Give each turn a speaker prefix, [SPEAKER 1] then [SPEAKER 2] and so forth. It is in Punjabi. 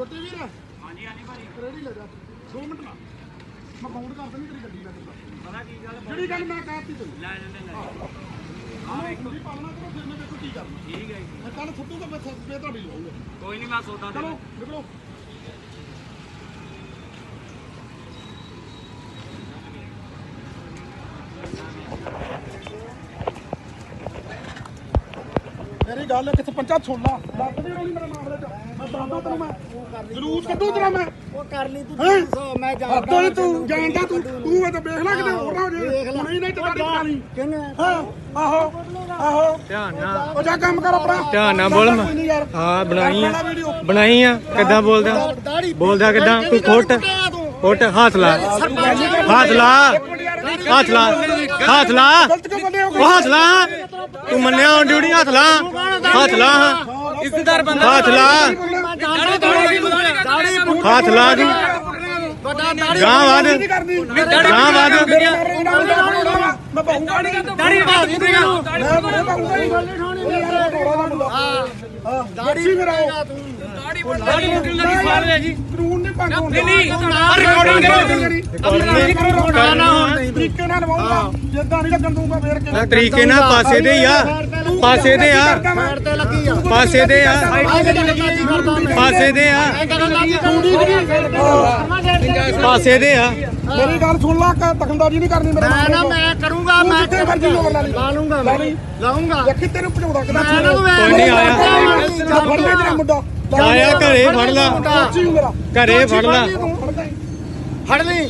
[SPEAKER 1] ਛੋਟੇ ਵੀਰ ਹਾਂਜੀ ਹਾਂਜੀ ਭਾਈ ਰੈਡੀ ਲੈ ਜਾ। 2 ਮਿੰਟ ਲਾ। ਮੈਂ ਬਾਉਂਡ ਕਰ ਦਿੰਦੀ ਤੇਰੀ ਗੱਡੀ ਨਾਲ
[SPEAKER 2] ਪਤਾ ਕੀ ਗੱਲ
[SPEAKER 1] ਜਿਹੜੀ ਗੱਲ ਮੈਂ ਕਹਿਤੀ ਤੈਨੂੰ।
[SPEAKER 2] ਲੈ ਲੈਂਦੇ ਲੈ
[SPEAKER 1] ਆਹ ਵੇਖੋ। ਜੀ ਪਾਲਣਾ ਕਰੋ ਫਿਰ ਮੈਂ ਦੇਖੋ ਕੀ ਕਰਨਾ।
[SPEAKER 2] ਠੀਕ ਹੈ ਜੀ।
[SPEAKER 1] ਕੱਲ ਛੁੱਟੂਗਾ ਮੈਂ ਤੁਹਾਡੀ ਲਵਾਉਂਗਾ
[SPEAKER 2] ਕੋਈ ਨਹੀਂ ਮੈਂ ਸੌਦਾ ਦੇ
[SPEAKER 1] ਚਲੋ ਨਿਕਲੋ। ਮੇਰੀ ਗੱਲ ਇੱਕ ਸਰਪੰਚਾ ਛੋਲਾ? ਲੱਗ ਦੇ ਰੋਣੀ ਮੇਰੇ ਮਾਮਲੇ ਚ। ਮੈਂ ਦੱਸਦਾ ਤੈਨੂੰ ਮੈਂ। ਜਲੂਸ ਕੱਢੂ ਤੇਰਾ ਮੈਂ।
[SPEAKER 3] ਉਹ ਕਰ ਲਈ ਤੂੰ
[SPEAKER 1] ਹੈਂ?
[SPEAKER 3] 300 ਮੈਂ
[SPEAKER 1] ਨੀ ਤੂੰ ਜਾਣਦਾ ਤੂੰ। ਤੂੰ ਇਹ ਤਾਂ ਵੇਖ ਲੈ ਕਿਤੇ ਹੋਰ ਨਾ ਹੋ ਜੇ ਹੁਣੇ ਹੀ ਨਹੀਂ ਟਕਾੜੀ ਪਕਾਲੀ
[SPEAKER 3] ਕਿੰਨੇ
[SPEAKER 1] ਹਾਂ? ਆਹੋ। ਆਹੋ।
[SPEAKER 4] ਧਿਆਨ ਨਾਲ।
[SPEAKER 1] ਉਹ ਜਾ ਕੰਮ ਕਰ ਆਪਣਾ।
[SPEAKER 4] ਧਿਆਨ ਨਾਲ ਬੋਲ
[SPEAKER 1] ਕੋਈ ਨੀ ਯਾਰ।
[SPEAKER 4] ਹਾਂ ਬਣਾਈ ਆ। ਬਣਾਈ ਆ। ਕਿੱਦਾਂ ਬੋਲਦਾ? ਬੋਲਦਾ ਕਿੱਦਾਂ? ਤੂੰ ਖੁੱਟ? ਖੁੱਟ ਹੱਥ ਲਾ। ਹੱਥ ਲਾ। ਹੱਥ ਲਾ ਹੱਥ ਲਾ ਉਹ ਹੱਥ ਲਾ ਤੂੰ ਮੰਨਿਆ ਹੁਣ ਡਿਊਟੀ ਹੱਥ ਲਾ ਹੱਥ ਲਾ
[SPEAKER 2] ਇੱਜ਼ਤਦਾਰ ਬੰਦਾ
[SPEAKER 4] ਹੱਥ ਲਾ ਹੱਥ ਲਾ ਤੂੰ ਗਾਂ ਵਾਦ
[SPEAKER 1] ਨਹੀਂ
[SPEAKER 4] ਗਾਂ ਵਾਦ
[SPEAKER 1] ਮੈਂ ਪਾਉਂਗਾ ਨਹੀਂ
[SPEAKER 2] ਦਾੜੀ ਢਾ ਦੀ ਤੂੰ
[SPEAKER 1] ਮੈਂ ਪਾਉਂਗਾ ਨਹੀਂ ਹਾਂ ਦਾੜੀ ਫਿਰ ਆਓ
[SPEAKER 2] ਦਾੜੀ ਮੁੱਕਣ ਲੱਗੀ ਸਵਾਲ ਹੈ ਜੀ
[SPEAKER 1] ਕਾਨੂੰਨ ਨਹੀਂ ਭੰਗ ਹੁੰਦਾ
[SPEAKER 2] ਨਹੀਂ ਰਿਕਾਰਡਿੰਗ ਕਰੋ
[SPEAKER 1] ਨਾ ਨਾ ਹੁਣ ਤਰੀਕੇ ਨਾਲ ਲਵਾਉਂਗਾ ਜਿੱਦਾਂ ਨਹੀਂ ਲੱਗਣ ਦੂੰਗਾ ਫੇਰ
[SPEAKER 4] ਨਾ ਤਰੀਕੇ ਨਾਲ ਪਾਸੇ ਦੇ ਹੀ ਆ ਪਾਸੇ ਦੇ ਆ
[SPEAKER 3] ਸਾਈਡ ਤੇ ਲੱਗੀ ਆ
[SPEAKER 4] ਪਾਸੇ ਦੇ ਆ ਪਾਸੇ ਦੇ ਆ ਪਾਸੇ ਦੇ ਆ
[SPEAKER 1] ਮੇਰੀ ਗੱਲ ਸੁਣ ਲਾ ਕਿ ਦਖਲਦਾਰੀ ਨਹੀਂ ਕਰਨੀ ਮੇਰੇ
[SPEAKER 3] ਮੈਂ ਨਾ ਮੈਂ ਕਰੂੰਗਾ ਮੈਂ
[SPEAKER 1] ਜਿੱਥੇ ਮਰਜ਼ੀ ਲੋਕ ਲਾ
[SPEAKER 3] ਲੂੰਗਾ ਮੈਂ ਲਾਉਂਗਾ
[SPEAKER 1] ਵੇਖੀ ਤੈਨੂੰ ਭਜਾਉਂਦਾ ਕਿਦਾਂ
[SPEAKER 4] ਕੋਈ ਨਹੀਂ ਆਇਆ।
[SPEAKER 1] ਫੜ ਲੈ ਤੇਰਾ ਮੁੰਡਾ
[SPEAKER 4] ਆਇਆ ਘਰੇ ਫੜ ਲਾ ਘਰੇ ਫੜ ਲਾ
[SPEAKER 1] ਤੂੰ ਫੜ ਲੈ
[SPEAKER 3] ਫੜ ਲਈ